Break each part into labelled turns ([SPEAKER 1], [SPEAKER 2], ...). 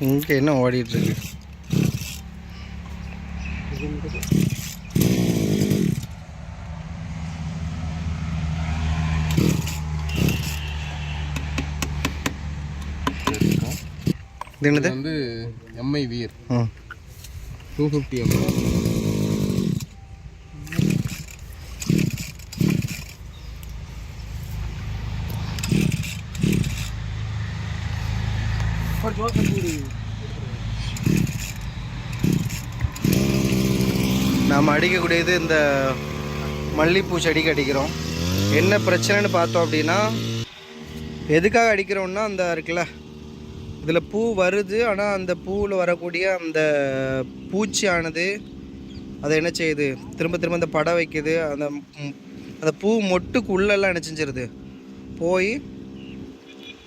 [SPEAKER 1] இங்கே என்ன ஓடிட்டு இருக்கு? இது என்னது?
[SPEAKER 2] வந்து MI Veer two fifty MI
[SPEAKER 1] நாம் அடிக்கக்கூடியது இந்த மல்லிகைப்பூ செடிக்கு அடிக்கிறோம் என்ன பிரச்சனைன்னு பார்த்தோம் அப்படின்னா எதுக்காக அடிக்கிறோம்னா அந்த இருக்குல்ல இதில் பூ வருது ஆனால் அந்த பூவில் வரக்கூடிய அந்த பூச்சியானது அதை என்ன செய்யுது? திரும்ப திரும்ப அந்த படம் வைக்குது அந்த அந்த பூ மொட்டுக்கு உள்ளெல்லாம் என்ன செஞ்சிருது? போய்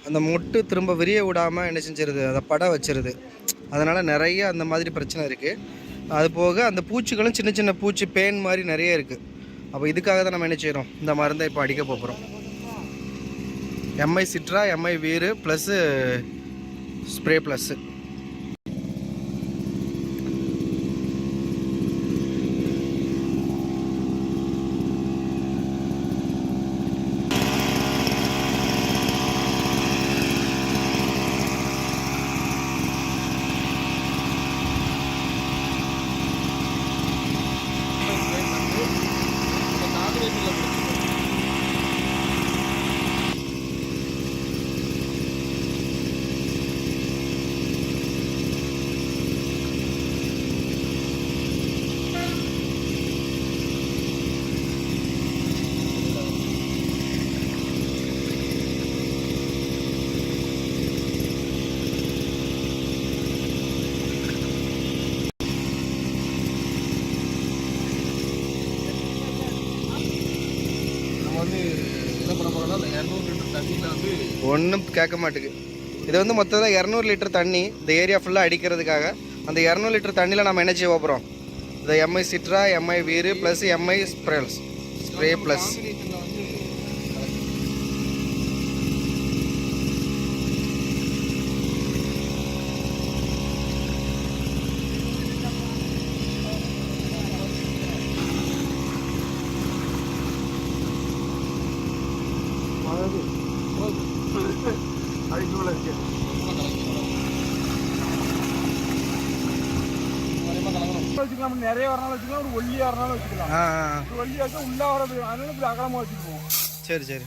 [SPEAKER 1] அந்த மொட்டு திரும்ப விரிய விடாமல் என்ன செஞ்சிருது? அதை பட வச்சிருது. அதனால் நிறைய அந்த மாதிரி பிரச்சனை இருக்குது அது போக அந்த பூச்சிகளும் சின்ன சின்ன பூச்சி பேன் மாதிரி நிறைய இருக்குது அப்போ இதுக்காக தான் நம்ம என்ன செய்கிறோம் இந்த மருந்தை இப்போ அடிக்க போகிறோம் MI சிட்ரா MI Veer plus spray plus
[SPEAKER 2] வந்து என்ன பண்ண போறோம்னா அந்த இரநூறு லிட்டர் தண்ணியில் வந்து
[SPEAKER 1] ஒன்றும் கேட்க மாட்டேங்குது இது வந்து மொத்தத்தில் இரநூறு லிட்டர் தண்ணி இந்த ஏரியா ஃபுல்லாக அடிக்கிறதுக்காக. அந்த இரநூறு லிட்டர் தண்ணியில் நம்ம என்ன செய்ய போகிறோம் இந்த MI சிட்ரா MI Veer plus MI sprays spray plus
[SPEAKER 2] காம்பினேஷனில் வந்து
[SPEAKER 3] வச்சுக்கலாம் நிறைய வரனாலும் வச்சுக்கலாம் ஒரு ஒல்லியா வரனாலும் வச்சுக்கலாம் ஒல்லியா வச்சா உள்ள வர அதனால இப்படி அகலமா வச்சுக்குவோம்
[SPEAKER 1] சரி. சரி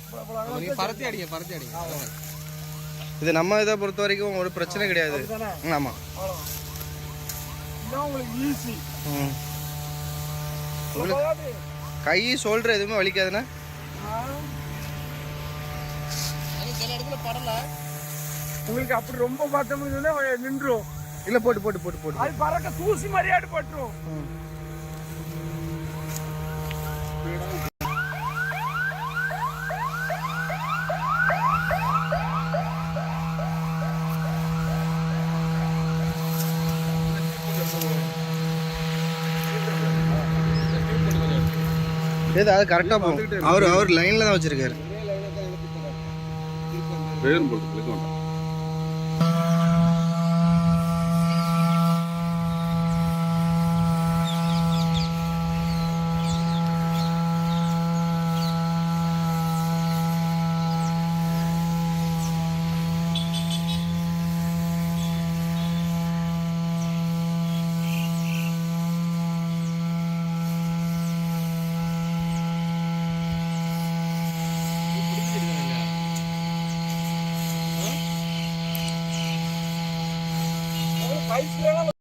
[SPEAKER 2] பரத்தி அடிங்க பரத்தி அடிங்க.
[SPEAKER 1] இது நம்ம இதை பொறுத்த வரைக்கும் ஒரு பிரச்சனை கிடையாது. ஆமாம்
[SPEAKER 3] இதான் உங்களுக்கு ஈஸி
[SPEAKER 1] கை ஷோல்டர் எதுவுமே வலிக்காதுண்ணா?
[SPEAKER 2] சில இடத்துல படல.
[SPEAKER 3] உங்களுக்கு அப்படி ரொம்ப பார்த்தோம்னு சொன்னா நின்றும்
[SPEAKER 1] இல்லை போட்டு போட்டு போட்டு போட்டு.
[SPEAKER 3] அது பறக்க தூசி மாதிரியாடு பட்டுரும்.
[SPEAKER 1] ஏது அது கரெக்டாக போகும். அவர் அவர் லைனில் தான் வச்சுருக்காரு.
[SPEAKER 4] போட்டு. mais
[SPEAKER 3] ela.